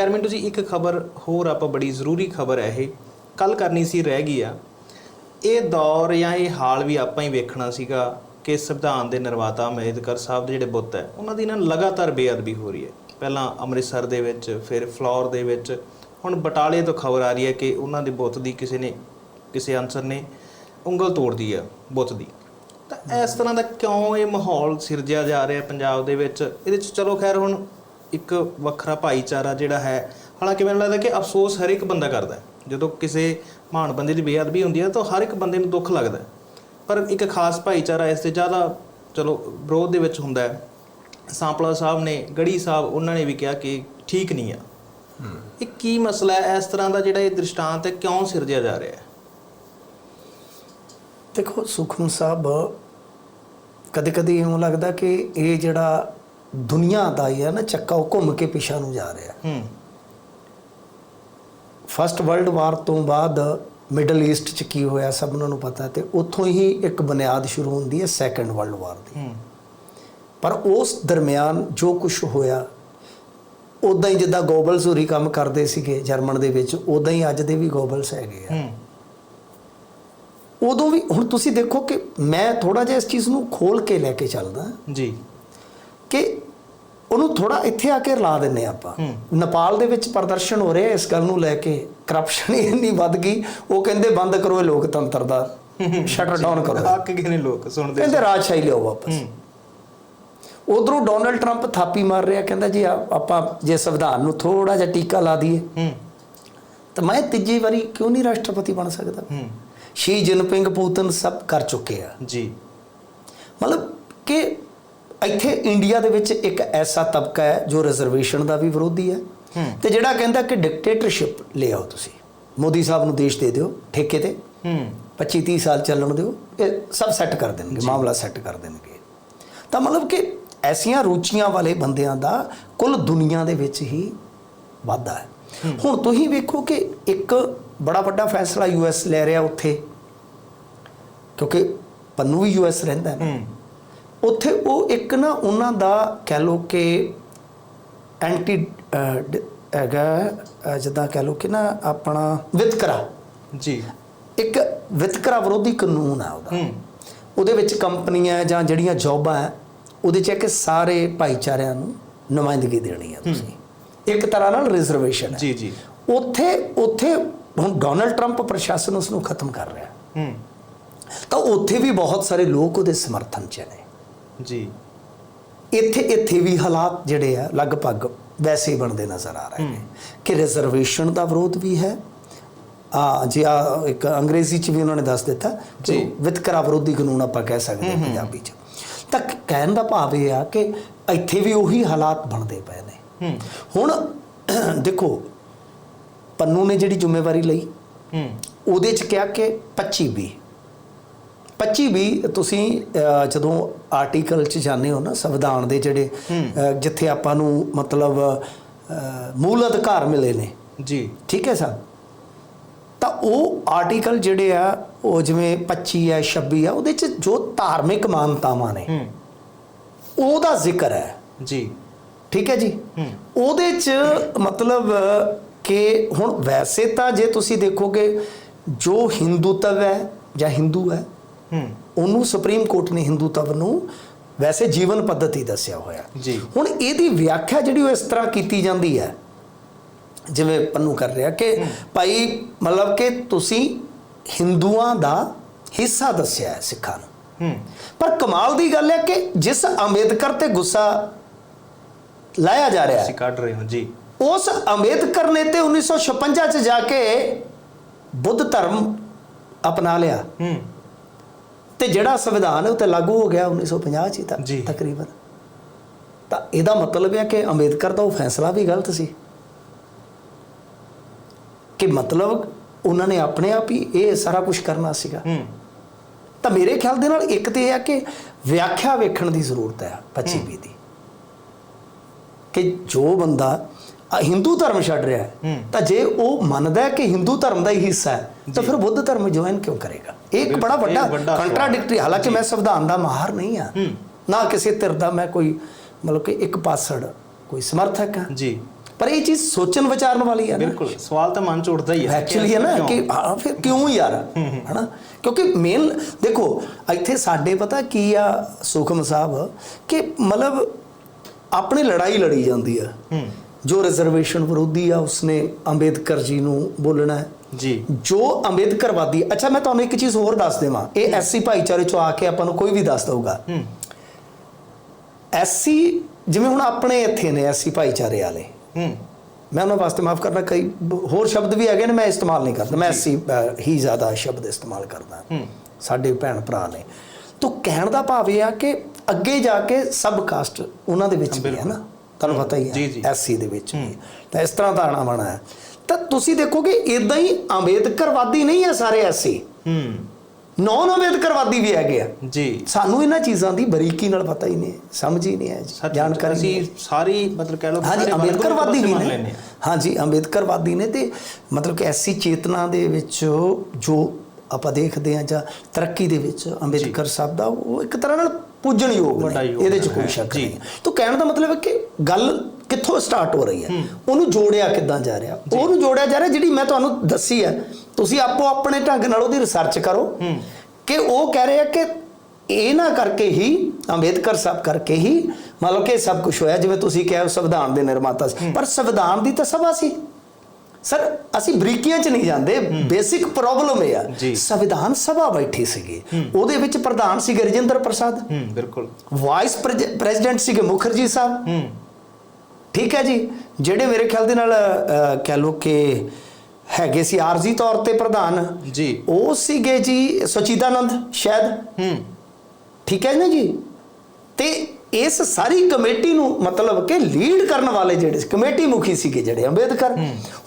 ਖੈਰ, ਮੈਨੂੰ ਜੀ ਇੱਕ ਖਬਰ ਹੋਰ ਆਪਾਂ ਬੜੀ ਜ਼ਰੂਰੀ ਖਬਰ ਹੈ ਇਹ। ਕੱਲ ਕਰਨੀ ਸੀ ਰਹਿ ਗਈ ਆ। ਇਹ ਦੌਰ ਜਾਂ ਇਹ ਹਾਲ ਵੀ ਆਪਾਂ ਹੀ ਵੇਖਣਾ ਸੀਗਾ ਕਿ ਸੰਵਿਧਾਨ ਦੇ ਨਿਰਮਾਤਾ ਅੰਬੇਦਕਰ ਸਾਹਿਬ ਦੇ ਜਿਹੜੇ ਬੁੱਤ ਹੈ, ਉਹਨਾਂ ਦੀ ਨਾ ਲਗਾਤਾਰ ਬੇਅਦਬੀ ਹੋ ਰਹੀ ਹੈ। ਪਹਿਲਾਂ ਅੰਮ੍ਰਿਤਸਰ ਦੇ ਵਿੱਚ, ਫਿਰ ਫਲੌਰ ਦੇ ਵਿੱਚ, ਹੁਣ ਬਟਾਲੇ ਤੋਂ ਖਬਰ ਆ ਰਹੀ ਹੈ ਕਿ ਉਹਨਾਂ ਦੇ ਬੁੱਤ ਦੀ ਕਿਸੇ ਨੇ, ਕਿਸੇ ਅਨਸਰ ਨੇ ਉਂਗਲ ਤੋੜਦੀ ਆ, ਬੁੱਤ ਦੀ। ਤਾਂ ਇਸ ਤਰ੍ਹਾਂ ਦਾ ਕਿਉਂ ਇਹ ਮਾਹੌਲ ਸਿਰਜਿਆ ਜਾ ਰਿਹਾ ਪੰਜਾਬ ਦੇ ਵਿੱਚ? ਇਹਦੇ ਚ ਚਲੋ ਖੈਰ, ਹੁਣ ਇੱਕ ਵੱਖਰਾ ਭਾਈਚਾਰਾ ਜਿਹੜਾ ਹੈ ਹਾਲਾਂਕਿ ਮੈਨੂੰ ਲੱਗਦਾ ਕਿ ਅਫਸੋਸ ਹਰ ਇੱਕ ਬੰਦਾ ਕਰਦਾ ਹੈ। ਜਦੋਂ ਕਿਸੇ ਮਹਾਨ ਬੰਦੇ ਦੀ ਬੇਅਦਬੀ ਹੁੰਦੀ ਹੈ ਤਾਂ ਹਰ ਇੱਕ ਬੰਦੇ ਨੂੰ ਦੁੱਖ ਲੱਗਦਾ ਹੈ। ਪਰ ਇੱਕ ਖਾਸ ਭਾਈਚਾਰਾ ਇਸ ਤੇ ਜ਼ਿਆਦਾ ਚਲੋ ਵਿਰੋਧ ਦੇ ਵਿੱਚ ਹੁੰਦਾ ਹੈ। ਸਾਂਪਲਾ ਸਾਹਿਬ ਨੇ ਗੜੀ ਸਾਹਿਬ ਉਹਨਾਂ ਨੇ ਵੀ ਕਿਹਾ ਕਿ ਠੀਕ ਨਹੀਂ ਆ। ਇਹ ਕੀ ਮਸਲਾ ਹੈ? ਇਸ ਤਰ੍ਹਾਂ ਦਾ ਜਿਹੜਾ ਇਹ ਦ੍ਰਿਸ਼ਟਾਂਤ ਹੈ ਕਿਉਂ ਸਿਰਜਿਆ ਜਾ ਰਿਹਾ ਹੈ? ਦੇਖੋ ਸੁਖਮ ਸਾਹਿਬ ਕਦੇ ਕਦੇ ਇਉਂ ਲੱਗਦਾ ਕਿ ਇਹ ਜਿਹੜਾ ਦੁਨੀਆ ਦਾ ਹੀ ਹੈ ਨਾ ਚੱਕਾ ਉਹ ਘੁੰਮ ਕੇ ਪਿਛਾ ਨੂੰ ਜਾ ਰਿਹਾ। ਹੂੰ। ਫਸਟ ਵਰਲਡ ਵਾਰ ਤੋਂ ਬਾਅਦ ਮਿਡਲ ਈਸਟ ਚ ਕੀ ਹੋਇਆ ਸਭ ਨੂੰ ਪਤਾ ਤੇ ਉੱਥੋਂ ਹੀ ਇੱਕ ਬੁਨਿਆਦ ਸ਼ੁਰੂ ਹੁੰਦੀ ਹੈ ਸੈਕੰਡ ਵਰਲਡ ਵਾਰ ਦੀ। ਹੂੰ। ਪਰ ਉਸ ਦਰਮਿਆਨ ਜੋ ਕੁਝ ਹੋਇਆ ਉਦਾਂ ਹੀ ਜਿੱਦਾਂ ਗੋਬਲਸ ਹੋਰੀ ਕੰਮ ਕਰਦੇ ਸੀਗੇ ਜਰਮਨ ਦੇ ਵਿੱਚ ਉਦਾਂ ਹੀ ਅੱਜ ਦੇ ਵੀ ਗੋਬਲਸ ਹੈਗੇ ਆ। ਹੂੰ। ਉਦੋਂ ਵੀ ਹੁਣ ਤੁਸੀਂ ਦੇਖੋ ਕਿ ਮੈਂ ਥੋੜਾ ਜਿਹਾ ਇਸ ਚੀਜ਼ ਨੂੰ ਖੋਲ ਕੇ ਲੈ ਕੇ ਚੱਲਦਾ। ਜੀ। ਕਿ ਉਹਨੂੰ ਥੋੜਾ ਇੱਥੇ ਆ ਕੇ ਰਲਾ ਦਿੰਨੇ ਆਪਾਂ। ਨੇਪਾਲ ਦੇ ਵਿੱਚ ਪ੍ਰਦਰਸ਼ਨ ਹੋ ਰਿਹਾ ਇਸ ਗੱਲ ਨੂੰ ਲੈ ਕੇ। ਕਰਪਸ਼ਨ ਇੰਨੀ ਵੱਧ ਗਈ। ਉਹ ਕਹਿੰਦੇ ਬੰਦ ਕਰੋ ਇਹ ਲੋਕਤੰਤਰ ਦਾ। ਸ਼ਟਰ ਡਾਊਨ ਕਰੋ। ਅੱਕ ਗਏ ਨੇ ਲੋਕ ਸੁਣਦੇ ਕਹਿੰਦੇ ਰਾਜਸ਼ਾਹੀ ਲਿਆਓ ਵਾਪਸ। ਉਧਰੋਂ ਡੋਨਲਡ ਟਰੰਪ ਥਾਪੀ ਮਾਰ ਰਿਹਾ ਕਹਿੰਦਾ ਜੀ ਆਪਾਂ ਜੇ ਸੰਵਿਧਾਨ ਨੂੰ ਥੋੜਾ ਜਿਹਾ ਟੀਕਾ ਲਾ ਦਈਏ। ਤਾਂ ਮੈਂ ਤੀਜੀ ਵਾਰੀ ਕਿਉਂ ਨਹੀਂ ਰਾਸ਼ਟਰਪਤੀ ਬਣ ਸਕਦਾ? ਸ਼ੀ ਜਿਨਪਿੰਗ ਪੂਤਨ ਸਭ ਕਰ ਚੁੱਕੇ ਆ। ਜੀ। ਮਤਲਬ ਕਿ ਇੱਥੇ ਇੰਡੀਆ ਦੇ ਵਿੱਚ ਇੱਕ ਐਸਾ ਤਬਕਾ ਹੈ ਜੋ ਰਿਜ਼ਰਵੇਸ਼ਨ ਦਾ ਵੀ ਵਿਰੋਧੀ ਹੈ। ਤੇ ਜਿਹੜਾ ਕਹਿੰਦਾ ਕਿ ਡਿਕਟੇਟਰਸ਼ਿਪ ਲੈ ਆਓ ਤੁਸੀਂ। ਮੋਦੀ ਸਾਹਿਬ ਨੂੰ ਦੇਸ਼ ਦੇ ਦਿਓ ਠੇਕੇ ਤੇ। ਹੂੰ। 25 30 ਸਾਲ ਚੱਲਣ ਦਿਓ। ਇਹ ਸਭ ਸੈੱਟ ਕਰ ਦੇਣਗੇ ਮਾਮਲਾ ਸੈੱਟ ਕਰ ਦੇਣਗੇ। ਤਾਂ ਮਤਲਬ ਕਿ ਐਸੀਆਂ ਰੁਚੀਆਂ ਵਾਲੇ ਬੰਦਿਆਂ ਦਾ ਕੁੱਲ ਦੁਨੀਆ ਦੇ ਵਿੱਚ ਹੀ ਵਾਧਾ ਹੈ। ਹੁਣ ਤੁਸੀਂ ਵੇਖੋ ਕਿ ਇੱਕ ਬੜਾ ਵੱਡਾ ਫੈਸਲਾ ਯੂਐਸ ਲੈ ਰਿਹਾ ਉੱਥੇ। ਕਿਉਂਕਿ ਪੰਨੂ ਵੀ ਯੂਐਸ ਰਹਿੰਦਾ ਹੂੰ। ਉੱਥੇ ਉਹ ਇੱਕ ਨਾ ਉਹਨਾਂ ਦਾ ਕਹਿ ਲੋ ਕਿ ਐਂਟੀ ਹੈਗਾ ਜਿੱਦਾਂ ਕਹਿ ਲੋ ਕਿ ਨਾ ਆਪਣਾ ਵਿਤਕਰਾ। ਜੀ। ਇੱਕ ਵਿਤਕਰਾ ਵਿਰੋਧੀ ਕਾਨੂੰਨ ਆ ਉਹਦਾ। ਉਹਦੇ ਵਿੱਚ ਕੰਪਨੀਆਂ ਜਾਂ ਜਿਹੜੀਆਂ ਜੌਬਾਂ ਉਹਦੇ ਚ ਹੈ ਕਿ ਸਾਰੇ ਭਾਈਚਾਰਿਆਂ ਨੂੰ ਨੁਮਾਇੰਦਗੀ ਦੇਣੀ ਹੈ। ਤੁਸੀਂ। ਇੱਕ ਤਰ੍ਹਾਂ ਨਾਲ ਰਿਜ਼ਰਵੇਸ਼ਨ ਹੈ ਜੀ ਜੀ। ਉੱਥੇ ਉੱਥੇ ਹੁਣ ਡੋਨਲਡ ਟਰੰਪ ਪ੍ਰਸ਼ਾਸਨ ਉਸ ਨੂੰ ਖਤਮ ਕਰ ਰਿਹਾ। ਹੂੰ। ਤਾਂ ਉੱਥੇ ਵੀ ਬਹੁਤ ਸਾਰੇ ਲੋਕ ਉਹਦੇ ਸਮਰਥਨ ਚ ਨੇ। ਜੀ। ਇੱਥੇ ਇੱਥੇ ਵੀ ਹਾਲਾਤ ਜਿਹੜੇ ਆ ਲਗਭਗ ਵੈਸੇ ਹੀ ਬਣਦੇ ਨਜ਼ਰ ਆ ਰਹੇ ਨੇ। ਕਿ ਰਿਜ਼ਰਵੇਸ਼ਨ ਦਾ ਵਿਰੋਧ ਵੀ ਹੈ। ਆ ਜੀ ਆ ਇੱਕ ਅੰਗਰੇਜ਼ੀ ਚ ਵੀ ਉਹਨਾਂ ਨੇ ਦੱਸ ਦਿੱਤਾ ਕਿ ਜੀ। ਵਿਤਕਰਾ ਵਿਰੋਧੀ ਕਾਨੂੰਨ ਆਪਾਂ ਕਹਿ ਸਕਦੇ ਹਾਂ ਪੰਜਾਬੀ ਚ। ਤਾਂ ਕਹਿਣ ਦਾ ਭਾਵ ਇਹ ਆ ਕਿ ਇੱਥੇ ਵੀ ਉਹੀ ਹਾਲਾਤ ਬਣਦੇ ਪਏ ਨੇ। ਹੁਣ ਦੇਖੋ ਪੰਨੂ ਨੇ ਜਿਹੜੀ ਜ਼ਿੰਮੇਵਾਰੀ ਲਈ ਹੂੰ। ਉਹਦੇ ਚ ਕਿਹਾ ਕਿ 25 ਵੀ 25 ਵੀ ਤੁਸੀਂ ਜਦੋਂ ਆਰਟੀਕਲ ਚ ਜਾਂਦੇ ਹੋ ਨਾ ਸੰਵਿਧਾਨ ਦੇ ਜਿਹੜੇ ਜਿੱਥੇ ਆਪਾਂ ਨੂੰ ਮਤਲਬ ਮੂਲ ਅਧਿਕਾਰ ਮਿਲੇ ਨੇ। ਜੀ। ਠੀਕ ਹੈ ਸਰ? ਤਾਂ ਉਹ ਆਰਟੀਕਲ ਜਿਹੜੇ ਆ ਉਹ ਜਿਵੇਂ 25 ਹੈ 26 ਹੈ ਉਹਦੇ ਚ ਜੋ ਧਾਰਮਿਕ ਮਾਨਤਾਵਾਂ ਨੇ ਉਹਦਾ ਜ਼ਿਕਰ ਹੈ। ਜੀ। ਠੀਕ ਹੈ ਜੀ? ਉਹਦੇ ਚ ਮਤਲਬ ਕਿ ਹੁਣ ਵੈਸੇ ਤਾਂ ਜੇ ਤੁਸੀਂ ਦੇਖੋਗੇ ਜੋ ਹਿੰਦੂਤਵ ਹੈ ਜਾਂ ਹਿੰਦੂ ਹੂੰ ਉਹਨੂੰ ਸੁਪਰੀਮ ਕੋਰਟ ਨੇ ਹਿੰਦੂਤਵ ਨੂੰ ਵੈਸੇ ਜੀਵਨ ਪੱਧਤੀ ਦੱਸਿਆ ਹੋਇਆ। ਜੀ। ਹੁਣ ਇਹਦੀ ਵਿਆਖਿਆ ਜਿਹੜੀ ਉਹ ਇਸ ਤਰ੍ਹਾਂ ਕੀਤੀ ਜਾਂਦੀ ਹੈ ਜਿਵੇਂ ਪੰਨੂ ਕਰ ਰਿਹਾ ਕਿ ਭਾਈ ਮਤਲਬ ਕਿ ਤੁਸੀਂ ਹਿੰਦੂਆਂ ਦਾ ਹਿੱਸਾ ਦੱਸਿਆ ਹੈ ਸਿੱਖਾਂ ਨੂੰ। ਪਰ ਕਮਾਲ ਦੀ ਗੱਲ ਹੈ ਕਿ ਜਿਸ ਅੰਬੇਦਕਰ ਤੇ ਗੁੱਸਾ ਲਾਇਆ ਜਾ ਰਿਹਾ ਤੁਸੀਂ ਹੈ ਕੱਢ ਰਹੇ ਹੋ ਜੀ। ਉਸ ਅੰਬੇਦਕਰ ਨੇ ਤੇ 1956 ਚ ਜਾ ਕੇ ਬੁੱਧ ਧਰਮ ਅਪਣਾ ਲਿਆ। ਹੂੰ। ਤੇ ਜਿਹੜਾ ਸੰਵਿਧਾਨ ਹੈ ਉਹ ਤੇ ਲਾਗੂ ਹੋ ਗਿਆ 1950 ਚ ਤਾਂ। ਤਕਰੀਬਨ। ਤਾਂ ਇਹਦਾ ਮਤਲਬ ਹੈ ਕਿ ਅੰਬੇਦਕਰ ਦਾ ਉਹ ਫੈਸਲਾ ਵੀ ਗਲਤ ਸੀ। ਕਿ ਮਤਲਬ ਉਹਨਾਂ ਨੇ ਆਪਣੇ ਆਪ ਹੀ ਇਹ ਸਾਰਾ ਕੁਝ ਕਰਨਾ ਸੀਗਾ। ਤਾਂ ਮੇਰੇ ਖਿਆਲ ਦੇ ਨਾਲ ਇੱਕ ਤੇ ਇਹ ਹੈ ਕਿ ਵਿਆਖਿਆ ਵੇਖਣ ਦੀ ਜ਼ਰੂਰਤ ਹੈ 25 ਦੀ। ਕਿ ਜੋ ਬੰਦਾ ਹਿੰਦੂ ਧਰਮ ਛੱਡ ਰਿਹਾ ਹੈ। ਤਾਂ ਜੇ ਉਹ ਮੰਨਦਾ ਹੈ ਕਿ ਹਿੰਦੂ ਧਰਮ ਦਾ ਹੀ ਹਿੱਸਾ ਹੈ ਤਾਂ ਫਿਰ ਬੁੱਧ ਧਰਮ ਜੁਆਇਨ ਕਿਉਂ ਕਰੇਗਾ? ਇੱਕ ਬੜਾ ਵੱਡਾ। ਕੰਟਰਾਡਿਕਟਰੀ ਹਾਲਾਂਕਿ ਮੈਂ ਸੰਵਿਧਾਨ ਦਾ ਮਾਹਰ ਨਹੀਂ ਆ ਹੂੰ। ਨਾ ਕਿਸੇ ਧਿਰ ਦਾ ਮੈਂ ਕੋਈ ਮਤਲਬ ਕਿ ਇੱਕ ਪਾਸੜ ਕੋਈ ਸਮਰਥਕ ਹਾਂ। ਜੀ। ਪਰ ਇਹ ਚੀਜ਼ ਸੋਚਣ ਵਿਚਾਰਨ ਵਾਲੀ ਹੈ ਨਾ। ਬਿਲਕੁਲ ਸਵਾਲ ਤਾਂ ਮਨ ਚ ਉੱਠਦਾ ਹੀ ਹੈ। ਐਕਚੁਅਲੀ ਹੈ ਨਾ? ਕਿ ਫਿਰ ਕਿਉਂ ਯਾਰ? ਹਨਾ? ਕਿਉਂਕਿ ਮੇਨ ਦੇਖੋ ਇੱਥੇ ਸਾਡੇ ਪਤਾ ਕੀ ਆ ਸੁਖਮ ਸਾਹਿਬ ਕਿ ਮਤਲਬ ਆਪਣੇ ਲੜਾਈ ਲੜੀ ਜਾਂਦੀ ਆ। ਹੂੰ। ਜੋ ਰਿਜ਼ਰਵੇਸ਼ਨ ਵਿਰੋਧੀ ਆ ਉਸਨੇ ਅੰਬੇਦਕਰ ਜੀ ਨੂੰ ਬੋਲਣਾ ਹੈ। ਜੀ। ਜੋ ਅੰਬੇਦਕਰਵਾਦੀ ਅੱਛਾ ਮੈਂ ਤੁਹਾਨੂੰ ਇੱਕ ਚੀਜ਼ ਹੋਰ ਦੱਸ ਦੇਵਾਂ। ਇਹ ਐਸਸੀ ਭਾਈਚਾਰੇ ਚੋਂ ਆ ਕੇ ਆਪਾਂ ਨੂੰ ਕੋਈ ਵੀ ਦੱਸ ਦਊਗਾ। ਹੂੰ। ਐਸਸੀ ਜਿਵੇਂ ਹੁਣ ਆਪਣੇ ਇੱਥੇ ਨੇ ਐਸਸੀ ਭਾਈਚਾਰੇ ਵਾਲੇ। ਹੂੰ। ਮੈਂ ਉਹਨਾਂ ਵਾਸਤੇ ਮਾਫ ਕਰਨਾ ਕਈ ਹੋਰ ਸ਼ਬਦ ਵੀ ਹੈਗੇ ਨੇ ਮੈਂ ਇਸਤੇਮਾਲ ਨਹੀਂ ਕਰਦਾ। ਮੈਂ ਐਸੀ ਹੀ ਜ਼ਿਆਦਾ ਸ਼ਬਦ ਇਸਤੇਮਾਲ ਕਰਦਾ। ਹੂੰ। ਸਾਡੇ ਭੈਣ ਭਰਾ ਨੇ। ਤਾਂ ਕਹਿਣ ਦਾ ਭਾਵ ਇਹ ਆ ਕਿ ਅੱਗੇ ਜਾ ਕੇ ਸਬ ਕਾਸਟ ਉਹਨਾਂ ਦੇ ਵਿੱਚ ਵੀ ਹੈ ਨਾ। ਤੁਹਾਨੂੰ ਪਤਾ ਹੀ ਹੈ। ਐਸਸੀ ਦੇ ਵਿੱਚ ਤਾਂ ਇਸ ਤਰ੍ਹਾਂ ਆਣਾ ਬਾਣਾ ਹੈ। ਤਾਂ ਤੁਸੀਂ ਦੇਖੋਗੇ ਇਦਾਂ ਹੀ ਅੰਬੇਦਕਰਵਾਦੀ ਨਹੀਂ ਹੈ ਸਾਰੇ ਐਸਸੀ। ਹੂੰ। ਨੌਨ ਅੰਬੇਦਕਰਵਾਦੀ ਵੀ ਹੈਗੇ ਆ। ਜੀ। ਸਾਨੂੰ ਇਹਨਾਂ ਚੀਜ਼ਾਂ ਦੀ ਬਰੀਕੀ ਨਾਲ ਪਤਾ ਹੀ ਨਹੀਂ ਸਮਝ ਹੀ ਨਹੀਂ ਹੈ ਜੀ ਜਾਣਕਾਰੀ। ਅਸੀਂ ਸਾਰੀ ਮਤਲਬ ਕਹਿ ਲਓ ਹਾਂਜੀ ਅੰਬੇਦਕਰਵਾਦੀ ਵੀ ਨੇ। ਹਾਂਜੀ ਅੰਬੇਦਕਰਵਾਦੀ ਨੇ ਤੇ ਮਤਲਬ ਕਿ ਐਸੀ ਚੇਤਨਾ ਦੇ ਵਿੱਚ ਜੋ ਆਪਾਂ ਦੇਖਦੇ ਹਾਂ ਜਾਂ ਤਰੱਕੀ ਦੇ ਵਿੱਚ ਅੰਬੇਦਕਰ ਸਾਹਿਬ ਦਾ ਉਹ ਇੱਕ ਤਰ੍ਹਾਂ ਨਾਲ ਪੂਜਣਯੋਗ ਨੇ। ਯੋਗਦਾਨ ਇਹਦੇ 'ਚ ਕੋਈ ਸ਼ੱਕ। ਨਹੀਂ ਤਾਂ ਕਹਿਣ ਦਾ ਮਤਲਬ ਹੈ ਕਿ ਗੱਲ ਕਿੱਥੋਂ ਸਟਾਰਟ ਹੋ ਰਹੀ ਹੈ? ਉਹਨੂੰ ਜੋੜਿਆ ਕਿੱਦਾਂ ਜਾ ਰਿਹਾ? ਉਹਨੂੰ ਜੋੜਿਆ ਜਾ ਰਿਹਾ ਜਿਹੜੀ ਮੈਂ ਤੁਹਾਨੂੰ ਦੱਸੀ ਹੈ। ਤੁਸੀਂ ਆਪੋ ਆਪਣੇ ਢੰਗ ਨਾਲ ਉਹਦੀ ਰਿਸਰਚ ਕਰੋ। ਕਿ ਉਹ ਕਹਿ ਰਹੇ ਕਿ ਇਹਨਾਂ ਕਰਕੇ ਹੀ ਅੰਬੇਦਕਰ ਸਾਹਿਬ ਕਰਕੇ ਹੀ ਮਤਲਬ ਕਿ ਸਭ ਕੁਝ ਹੋਇਆ। ਜਿਵੇਂ ਤੁਸੀਂ ਕਿਹਾ ਸੰਵਿਧਾਨ ਦੇ ਨਿਰਮਾਤਾ ਸੀ। ਪਰ ਸੰਵਿਧਾਨ ਦੀ ਤਾਂ ਸਭਾ ਸੀ। ਸਰ ਅਸੀਂ ਬਰੀਕੀਆਂ 'ਚ ਨਹੀਂ ਜਾਂਦੇ। ਬੇਸਿਕ ਪ੍ਰੋਬਲਮ ਇਹ ਆ। ਸੰਵਿਧਾਨ ਸਭਾ ਬੈਠੀ ਸੀਗੀ। ਉਹਦੇ ਵਿੱਚ ਪ੍ਰਧਾਨ ਸੀਗੇ ਰਜਿੰਦਰ ਪ੍ਰਸਾਦ। ਬਿਲਕੁਲ। ਵਾਈਸ ਪ੍ਰੈਜ਼ੀਡੈਂਟ ਸੀਗੇ ਮੁਖਰਜੀ ਸਾਹਿਬ। ਠੀਕ ਹੈ ਜੀ। ਜਿਹੜੇ ਮੇਰੇ ਖਿਆਲ ਦੇ ਨਾਲ ਕਹਿ ਲੋ ਕਿ ਹੈਗੇ ਸੀ ਆਰਜ਼ੀ ਤੌਰ ਤੇ ਪ੍ਰਧਾਨ ਜੀ। ਉਹ ਸੀਗੇ ਜੀ ਸੁਚਿਦਾਨੰਦ ਸ਼ਾਇਦ। ਹੂੰ। ਠੀਕ ਹੈ ਨਾ ਜੀ? ਤੇ ਇਸ ਸਾਰੀ ਕਮੇਟੀ ਨੂੰ ਮਤਲਬ ਕਿ ਲੀਡ ਕਰਨ ਵਾਲੇ ਜਿਹੜੇ ਕਮੇਟੀ ਮੁਖੀ ਸੀਗੇ ਜਿਹੜੇ ਅੰਬੇਦਕਰ।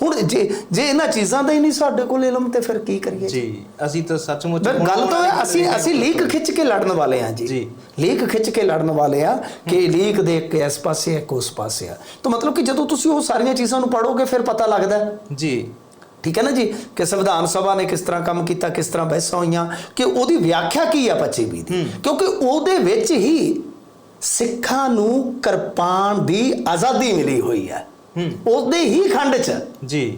ਹੁਣ ਜੇ ਜੇ ਇਹਨਾਂ ਚੀਜ਼ਾਂ ਦਾ ਹੀ ਨਹੀਂ ਸਾਡੇ ਕੋਲ ਇਲਮ ਤੇ ਫਿਰ ਕੀ ਕਰੀਏ? ਜੀ ਅਸੀਂ ਤਾਂ ਸੱਚਮੁੱਚ ਗੱਲ ਤਾਂ ਅਸੀਂ ਅਸੀਂ ਲੀਕ ਖਿੱਚ ਕੇ ਲੜਨ ਵਾਲੇ ਆ ਜੀ। ਲੀਕ ਖਿੱਚ ਕੇ ਲੜਨ ਵਾਲੇ ਆ ਕਿ ਲੀਕ ਦੇਖ ਕੇ ਇਸ ਪਾਸੇ ਇੱਕ ਉਸ ਪਾਸੇ ਆ। ਤਾਂ ਮਤਲਬ ਕਿ ਜਦੋਂ ਤੁਸੀਂ ਉਹ ਸਾਰੀਆਂ ਚੀਜ਼ਾਂ ਨੂੰ ਪੜੋਗੇ ਫਿਰ ਪਤਾ ਲੱਗਦਾ ਜੀ। ਠੀਕ ਹੈ ਨਾ ਜੀ? ਕਿ ਸੰਵਿਧਾਨ ਸਭਾ ਨੇ ਕਿਸ ਤਰ੍ਹਾਂ ਕੰਮ ਕੀਤਾ ਕਿਸ ਤਰ੍ਹਾਂ ਬਹਿਸਾਂ ਹੋਈਆਂ ਕਿ ਉਹਦੀ ਵਿਆਖਿਆ ਕੀ ਆ 25 ਵੀਹ ਦੀ? ਕਿਉਂਕਿ ਉਹਦੇ ਵਿੱਚ ਹੀ ਸਿੱਖਾਂ ਨੂੰ ਕਿਰਪਾਨ ਦੀ ਆਜ਼ਾਦੀ ਮਿਲੀ ਹੋਈ ਹੈ। ਹੂੰ। ਉਹਦੇ ਹੀ ਖੰਡ 'ਚ। ਜੀ।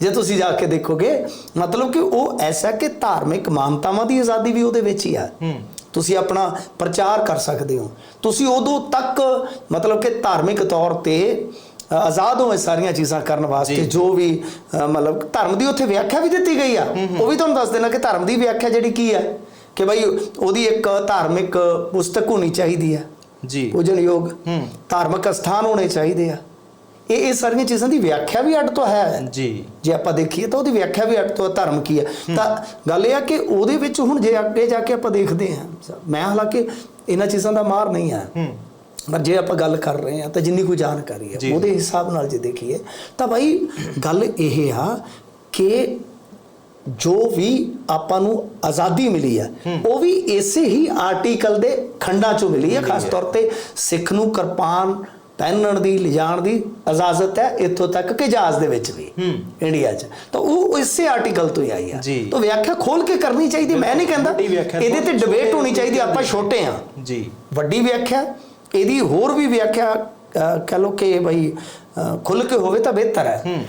ਜੇ ਤੁਸੀਂ ਜਾ ਕੇ ਦੇਖੋਗੇ ਮਤਲਬ ਕਿ ਉਹ ਐਸਾ ਕਿ ਧਾਰਮਿਕ ਮਾਨਤਾਵਾਂ ਦੀ ਆਜ਼ਾਦੀ ਵੀ ਉਹਦੇ ਵਿੱਚ ਹੀ ਆ ਹੂੰ। ਤੁਸੀਂ ਆਪਣਾ ਪ੍ਰਚਾਰ ਕਰ ਸਕਦੇ ਹੋ। ਤੁਸੀਂ ਉਦੋਂ ਤੱਕ ਮਤਲਬ ਕਿ ਧਾਰਮਿਕ ਤੌਰ ਤੇ ਆਜ਼ਾਦ ਹੋ ਇਹ ਸਾਰੀਆਂ ਚੀਜ਼ਾਂ ਕਰਨ ਵਾਸਤੇ ਜੀ। ਵੀ ਮਤਲਬ ਧਰਮ ਦੀ ਉੱਥੇ ਵਿਆਖਿਆ ਵੀ ਦਿੱਤੀ ਗਈ ਆ। ਉਹ ਵੀ ਤੁਹਾਨੂੰ ਦੱਸ ਦੇਣਾ ਕਿ ਧਰਮ ਦੀ ਵਿਆਖਿਆ ਜਿਹੜੀ ਕੀ ਹੈ ਕਿ ਭਾਈ ਉਹਦੀ ਇੱਕ ਧਾਰਮਿਕ ਪੁਸਤਕ ਹੋਣੀ ਚਾਹੀਦੀ ਹੈ। ਜੀ। ਪੂਜਨਯੋਗ ਹੂੰ। ਧਾਰਮਿਕ ਸਥਾਨ ਹੋਣੇ ਚਾਹੀਦੇ ਆ। ਇਹ ਇਹ ਸਾਰੀਆਂ ਚੀਜ਼ਾਂ ਦੀ ਵਿਆਖਿਆ ਵੀ ਅੱਡ ਤੋਂ ਹੈ। ਜੀ। ਜੇ ਆਪਾਂ ਦੇਖੀਏ ਤਾਂ ਉਹਦੀ ਵਿਆਖਿਆ ਵੀ ਅੱਡ ਤੋਂ ਧਰਮ ਕੀ ਹੈ। ਤਾਂ ਗੱਲ ਇਹ ਆ ਕਿ ਉਹਦੇ ਵਿੱਚ ਹੁਣ ਜੇ ਅੱਗੇ ਜਾ ਕੇ ਆਪਾਂ ਦੇਖਦੇ ਹਾਂ ਮੈਂ ਹਾਲਾਂਕਿ ਇਹਨਾਂ ਚੀਜ਼ਾਂ ਦਾ ਮਾਰ ਨਹੀਂ ਆ ਹੂੰ। ਪਰ ਜੇ ਆਪਾਂ ਗੱਲ ਕਰ ਰਹੇ ਹਾਂ ਤਾਂ ਜਿੰਨੀ ਕੋਈ ਜਾਣਕਾਰੀ। ਹੈ ਉਹਦੇ ਹਿਸਾਬ ਨਾਲ ਜੇ ਦੇਖੀਏ ਤਾਂ ਭਾਈ ਗੱਲ ਇਹ ਆ ਕਿ ਜੋ ਵੀ ਆਪਾਂ ਨੂੰ ਆਜ਼ਾਦੀ ਮਿਲੀ ਹੈ ਉਹ ਵੀ ਇਸੇ ਹੀ ਆਰਟੀਕਲ ਦੇ ਖੰਡਾਂ ਚੋਂ ਮਿਲੀ ਹੈ। ਖਾਸ ਤੌਰ ਤੇ ਸਿੱਖ ਨੂੰ ਕਿਰਪਾਨ ਪਹਿਨਣ ਦੀ ਲਿਜਾਣ ਦੀ ਇਜਾਜ਼ਤ ਹੈ ਇੱਥੋਂ ਤੱਕ ਕਿ ਜਹਾਜ਼ ਦੇ ਵਿੱਚ ਵੀ। ਇੰਡੀਆ 'ਚ। ਤਾਂ ਉਹ ਇਸੇ ਆਰਟੀਕਲ ਤੋਂ ਹੀ ਆਈ ਹੈ। ਜੀ। ਤਾਂ ਵਿਆਖਿਆ ਖੋਲ ਕੇ ਕਰਨੀ ਚਾਹੀਦੀ ਮੈਂ ਨਹੀਂ ਕਹਿੰਦਾ। ਇਹਦੇ ਤੇ ਡਿਬੇਟ ਹੋਣੀ ਚਾਹੀਦੀ ਆਪਾਂ ਛੋਟੇ ਹਾਂ। ਜੀ। ਵੱਡੀ ਵਿਆਖਿਆ ਇਹਦੀ ਹੋਰ ਵੀ ਵਿਆਖਿਆ ਕਹਿ ਲੋ ਕਿ ਅਹ, ਖੁੱਲ ਕੇ ਹੋਵੇ ਤਾਂ ਬਿਹਤਰ ਹੈ।